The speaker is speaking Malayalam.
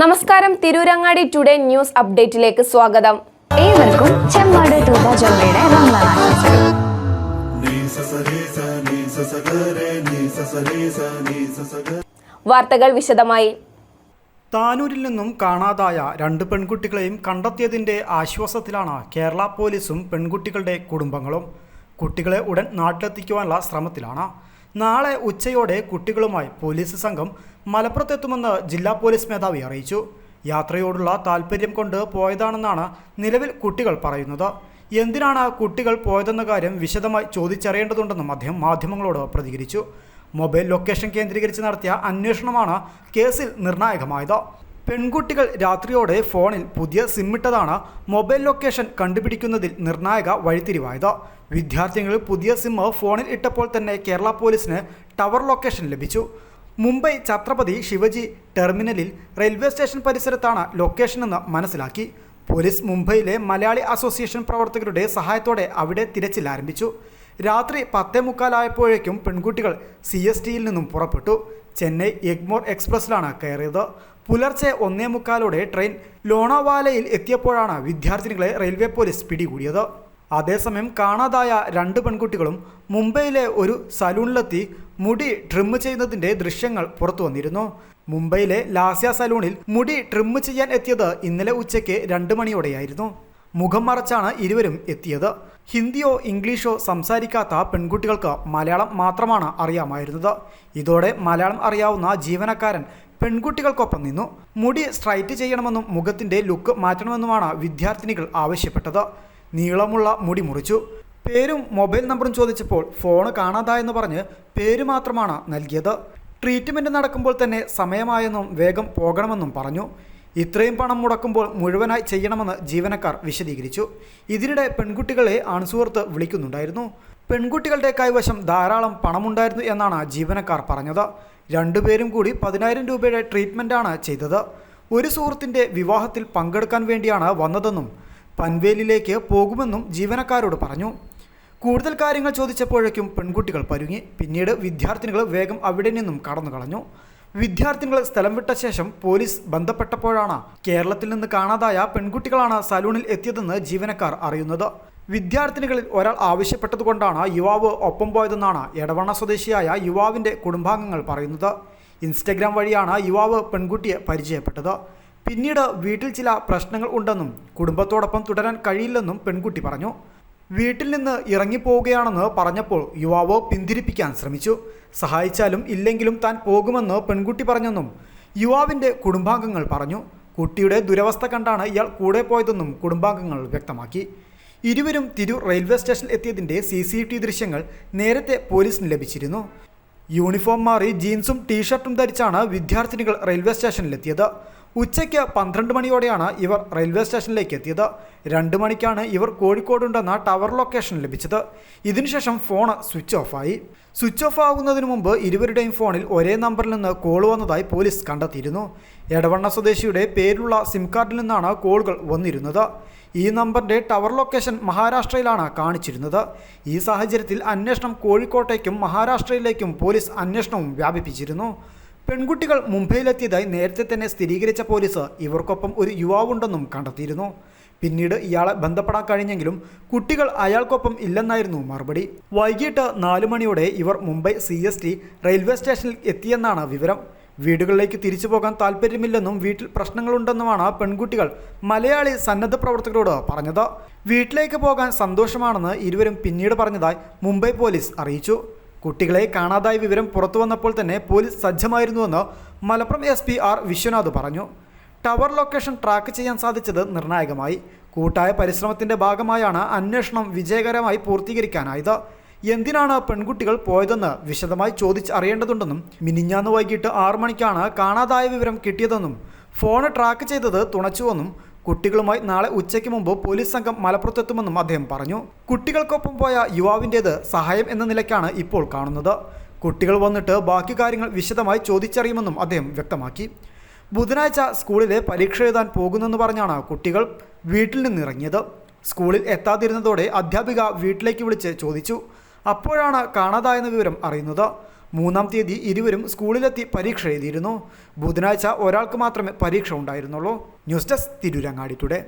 നമസ്കാരം. തിരൂരങ്ങാടി ടുഡേ ന്യൂസ് അപ്ഡേറ്റിലേക്ക് സ്വാഗതം. ഏവർക്കും ചെമ്മാട് തൂബ വാർത്തകൾ വിശദമായി. താനൂരിൽ നിന്നും കാണാതായ രണ്ട് പെൺകുട്ടികളെയും കണ്ടെത്തിയതിന്റെ ആശ്വാസത്തിലാണ് കേരള പോലീസും പെൺകുട്ടികളുടെ കുടുംബങ്ങളും. കുട്ടികളെ ഉടൻ നാട്ടിലെത്തിക്കുവാനുള്ള ശ്രമത്തിലാണ്. നാളെ ഉച്ചയോടെ കുട്ടികളുമായി പോലീസ് സംഘം മലപ്പുറത്തെത്തുമെന്ന് ജില്ലാ പോലീസ് മേധാവി അറിയിച്ചു. യാത്രയോടുള്ള താല്പര്യം കൊണ്ട് പോയതാണെന്നാണ് നിലവിൽ കുട്ടികൾ പറയുന്നത്. എന്തിനാണ് കുട്ടികൾ പോയതെന്ന കാര്യം വിശദമായി ചോദിച്ചറിയേണ്ടതുണ്ടെന്നും അദ്ദേഹം മാധ്യമങ്ങളോട് പ്രതികരിച്ചു. മൊബൈൽ ലൊക്കേഷൻ കേന്ദ്രീകരിച്ച് നടത്തിയ അന്വേഷണമാണ് കേസിൽ നിർണായകമായത്. പെൺകുട്ടികൾ രാത്രിയോടെ ഫോണിൽ പുതിയ സിമ്മിട്ടതാണ് മൊബൈൽ ലൊക്കേഷൻ കണ്ടുപിടിക്കുന്നതിൽ നിർണായക വഴിത്തിരിവായത്. വിദ്യാർത്ഥികൾ പുതിയ സിമ്മ് ഫോണിൽ ഇട്ടപ്പോൾ തന്നെ കേരള പോലീസിന് ടവർ ലൊക്കേഷൻ ലഭിച്ചു. മുംബൈ ഛത്രപതി ശിവജി ടെർമിനലിൽ റെയിൽവേ സ്റ്റേഷൻ പരിസരത്താണ് ലൊക്കേഷൻ എന്ന് മനസ്സിലാക്കി. പോലീസ് മുംബൈയിലെ മലയാളി അസോസിയേഷൻ പ്രവർത്തകരുടെ സഹായത്തോടെ അവിടെ തിരച്ചിൽ ആരംഭിച്ചു രാത്രി പത്തേ മുക്കാലായപ്പോഴേക്കും പെൺകുട്ടികൾ സി എസ് ടിയിൽ നിന്നും പുറപ്പെട്ടു. ചെന്നൈ എഗ്മോർ എക്സ്പ്രസ്സിലാണ് കയറിയത്. പുലർച്ചെ ഒന്നേ മുക്കാലോടെ ട്രെയിൻ ലോണോവാലയിൽ എത്തിയപ്പോഴാണ് വിദ്യാർത്ഥിനികളെ റെയിൽവേ പോലീസ് പിടികൂടിയത്. അതേസമയം കാണാതായ രണ്ട് പെൺകുട്ടികളും മുംബൈയിലെ ഒരു സലൂണിലെത്തി മുടി ട്രിം ചെയ്യുന്നതിന്റെ ദൃശ്യങ്ങൾ പുറത്തു വന്നിരുന്നു. മുംബൈയിലെ ലാസ്യ സലൂണിൽ മുടി ട്രിം ചെയ്യാൻ എത്തിയത് ഇന്നലെ ഉച്ചയ്ക്ക് രണ്ട് മണിയോടെയായിരുന്നു. മുഖം മറച്ചാണ് ഇരുവരും എത്തിയത്. ഹിന്ദിയോ ഇംഗ്ലീഷോ സംസാരിക്കാത്ത പെൺകുട്ടികൾക്ക് മലയാളം മാത്രമാണ് അറിയാമായിരുന്നത്. ഇതോടെ മലയാളം അറിയാവുന്ന ജീവനക്കാരൻ പെൺകുട്ടികൾക്കൊപ്പം നിന്നു. മുടി സ്ട്രൈറ്റ് ചെയ്യണമെന്നും മുഖത്തിന്റെ ലുക്ക് മാറ്റണമെന്നുമാണ് വിദ്യാർത്ഥിനികൾ ആവശ്യപ്പെട്ടത്. നീളമുള്ള മുടി മുറിച്ചു. പേരും മൊബൈൽ നമ്പറും ചോദിച്ചപ്പോൾ ഫോൺ കാണാതായെന്ന് പറഞ്ഞ് പേര് മാത്രമാണ് നൽകിയത്. ട്രീറ്റ്മെന്റ് നടക്കുമ്പോൾ തന്നെ സമയമായെന്നും വേഗം പോകണമെന്നും പറഞ്ഞു. ഇത്രയും പണം മുടക്കുമ്പോൾ മുഴുവനായി ചെയ്യണമെന്ന് ജീവനക്കാർ വിശദീകരിച്ചു. ഇതിനിടെ പെൺകുട്ടികളെ ആൺസുഹൃത്ത് വിളിക്കുന്നുണ്ടായിരുന്നു. പെൺകുട്ടികളുടെ കൈവശം ധാരാളം പണമുണ്ടായിരുന്നു എന്നാണ് ജീവനക്കാർ പറഞ്ഞത്. രണ്ടുപേരും കൂടി പതിനായിരം രൂപയുടെ ട്രീറ്റ്മെന്റാണ് ചെയ്തത്. ഒരു സുഹൃത്തിന്റെ വിവാഹത്തിൽ പങ്കെടുക്കാൻ വേണ്ടിയാണ് വന്നതെന്നും പൻവേലിലേക്ക് പോകുമെന്നും ജീവനക്കാരോട് പറഞ്ഞു. കൂടുതൽ കാര്യങ്ങൾ ചോദിച്ചപ്പോഴേക്കും പെൺകുട്ടികൾ പരുങ്ങി. പിന്നീട് വിദ്യാർത്ഥിനികൾ വേഗം അവിടെ നിന്നും കടന്നു കളഞ്ഞു. വിദ്യാർത്ഥിനികൾ സ്ഥലം വിട്ട ശേഷം പോലീസ് ബന്ധപ്പെട്ടപ്പോഴാണ് കേരളത്തിൽ നിന്ന് കാണാതായ പെൺകുട്ടികളാണ് സലൂണിൽ എത്തിയതെന്ന് ജീവനക്കാർ അറിയുന്നത്. വിദ്യാർത്ഥിനികളിൽ ഒരാൾ ആവശ്യപ്പെട്ടതുകൊണ്ടാണ് യുവാവ് ഒപ്പം പോയതെന്നാണ് എടവണ്ണ സ്വദേശിയായ യുവാവിന്റെ കുടുംബാംഗങ്ങൾ പറയുന്നത്. ഇൻസ്റ്റഗ്രാം വഴിയാണ് യുവാവ് പെൺകുട്ടിയെ പരിചയപ്പെട്ടത്. പിന്നീട് വീട്ടിൽ ചില പ്രശ്നങ്ങൾ ഉണ്ടെന്നും കുടുംബത്തോടൊപ്പം തുടരാൻ കഴിയില്ലെന്നും പെൺകുട്ടി പറഞ്ഞു. വീട്ടിൽ നിന്ന് ഇറങ്ങിപ്പോവുകയാണെന്ന് പറഞ്ഞപ്പോൾ യുവാവ് പിന്തിരിപ്പിക്കാൻ ശ്രമിച്ചു. സഹായിച്ചാലും ഇല്ലെങ്കിലും താൻ പോകുമെന്ന് പെൺകുട്ടി പറഞ്ഞെന്നും യുവാവിന്റെ കുടുംബാംഗങ്ങൾ പറഞ്ഞു. കുട്ടിയുടെ ദുരവസ്ഥ കണ്ടാണ് ഇയാൾ കൂടെ പോയതെന്നും കുടുംബാംഗങ്ങൾ വ്യക്തമാക്കി. ഇരുവരും തിരൂർ റെയിൽവേ സ്റ്റേഷനിൽ എത്തിയതിന്റെ സി സി ടി ദൃശ്യങ്ങൾ നേരത്തെ പോലീസിന് ലഭിച്ചിരുന്നു. യൂണിഫോം മാറി ജീൻസും ടീഷർട്ടും ധരിച്ചാണ് വിദ്യാർത്ഥിനികൾ റെയിൽവേ സ്റ്റേഷനിലെത്തിയത്. ഉച്ചയ്ക്ക് പന്ത്രണ്ട് മണിയോടെയാണ് ഇവർ റെയിൽവേ സ്റ്റേഷനിലേക്ക് എത്തിയത്. രണ്ട് മണിക്കാണ് ഇവർ കോഴിക്കോടുണ്ടെന്ന ടവർ ലൊക്കേഷൻ ലഭിച്ചത്. ഇതിനുശേഷം ഫോൺ സ്വിച്ച് ഓഫായി സ്വിച്ച് ഓഫ് ആകുന്നതിന് മുമ്പ് ഇരുവരുടെയും ഫോണിൽ ഒരേ നമ്പറിൽ നിന്ന് കോൾ വന്നതായി പോലീസ് കണ്ടെത്തിയിരുന്നു. എടവണ്ണ സ്വദേശിയുടെ പേരിലുള്ള സിം കാർഡിൽ നിന്നാണ് കോളുകൾ വന്നിരുന്നത്. ഈ നമ്പറിന്റെ ടവർ ലൊക്കേഷൻ മഹാരാഷ്ട്രയിലാണ് കാണിച്ചിരുന്നത്. ഈ സാഹചര്യത്തിൽ അന്വേഷണം കോഴിക്കോട്ടേക്കും മഹാരാഷ്ട്രയിലേക്കും പോലീസ് അന്വേഷണവും വ്യാപിപ്പിച്ചിരുന്നു. പെൺകുട്ടികൾ മുംബൈയിലെത്തിയതായി നേരത്തെ തന്നെ സ്ഥിരീകരിച്ച പോലീസ് ഇവർക്കൊപ്പം ഒരു യുവാവുണ്ടെന്നും കണ്ടെത്തിയിരുന്നു. പിന്നീട് ഇയാളെ ബന്ധപ്പെടാൻ കഴിഞ്ഞെങ്കിലും കുട്ടികൾ അയാൾക്കൊപ്പം ഇല്ലെന്നായിരുന്നു മറുപടി. വൈകിട്ട് നാലു മണിയോടെ ഇവർ Mumbai C S T railway സ്റ്റേഷനിൽ എത്തിയെന്നാണ് വിവരം. വീടുകളിലേക്ക് തിരിച്ചു പോകാൻ താല്പര്യമില്ലെന്നും വീട്ടിൽ പ്രശ്നങ്ങളുണ്ടെന്നുമാണ് പെൺകുട്ടികൾ മലയാളി സന്നദ്ധ പ്രവർത്തകരോട് പറഞ്ഞത്. വീട്ടിലേക്ക് പോകാൻ സന്തോഷമാണെന്ന് ഇരുവരും പിന്നീട് പറഞ്ഞതായി മുംബൈ പോലീസ് അറിയിച്ചു. കുട്ടികളെ കാണാതായ വിവരം പുറത്തു വന്നപ്പോൾ തന്നെ police സജ്ജമായിരുന്നുവെന്ന് Malappuram S P R Vishwanath പറഞ്ഞു. ടവർ ലൊക്കേഷൻ ട്രാക്ക് ചെയ്യാൻ സാധിച്ചത് നിർണായകമായി. കൂട്ടായ പരിശ്രമത്തിന്റെ ഭാഗമായാണ് അന്വേഷണം വിജയകരമായി പൂർത്തീകരിക്കാനായത്. എന്തിനാണ് പെൺകുട്ടികൾ പോയതെന്ന് വിശദമായി ചോദിച്ചറിയേണ്ടതുണ്ടെന്നും മിനിഞ്ഞാന്ന് വൈകിട്ട് ആറു മണിക്കാണ് കാണാതായ വിവരം കിട്ടിയതെന്നും ഫോൺ ട്രാക്ക് ചെയ്തത് തുണച്ചുവെന്നും കുട്ടികളുമായി നാളെ ഉച്ചയ്ക്ക് മുമ്പ് പോലീസ് സംഘം മലപ്പുറത്തെത്തുമെന്നും അദ്ദേഹം പറഞ്ഞു. കുട്ടികൾക്കൊപ്പം പോയ യുവാവിന്റേത് സഹായം എന്ന നിലയ്ക്കാണ് ഇപ്പോൾ കാണുന്നത്. കുട്ടികൾ വന്നിട്ട് ബാക്കി കാര്യങ്ങൾ വിശദമായി ചോദിച്ചറിയുമെന്നും അദ്ദേഹം വ്യക്തമാക്കി. ബുധനാഴ്ച സ്കൂളിലെ പരീക്ഷ എഴുതാൻ പോകുന്നെന്ന് പറഞ്ഞാണ് കുട്ടികൾ വീട്ടിൽ നിന്നിറങ്ങിയത്. സ്കൂളിൽ എത്താതിരുന്നതോടെ അധ്യാപിക വീട്ടിലേക്ക് വിളിച്ച് ചോദിച്ചു. അപ്പോഴാണ് കാണാതായെന്ന വിവരം അറിയുന്നത്. മൂന്നാം തീയതി ഇരുവരും സ്കൂളിലെത്തി പരീക്ഷ എഴുതിയിരുന്നു. ബുധനാഴ്ച ഒരാൾക്ക് മാത്രമേ പരീക്ഷ ഉണ്ടായിരുന്നുള്ളൂ. News desk Tirurangadi today.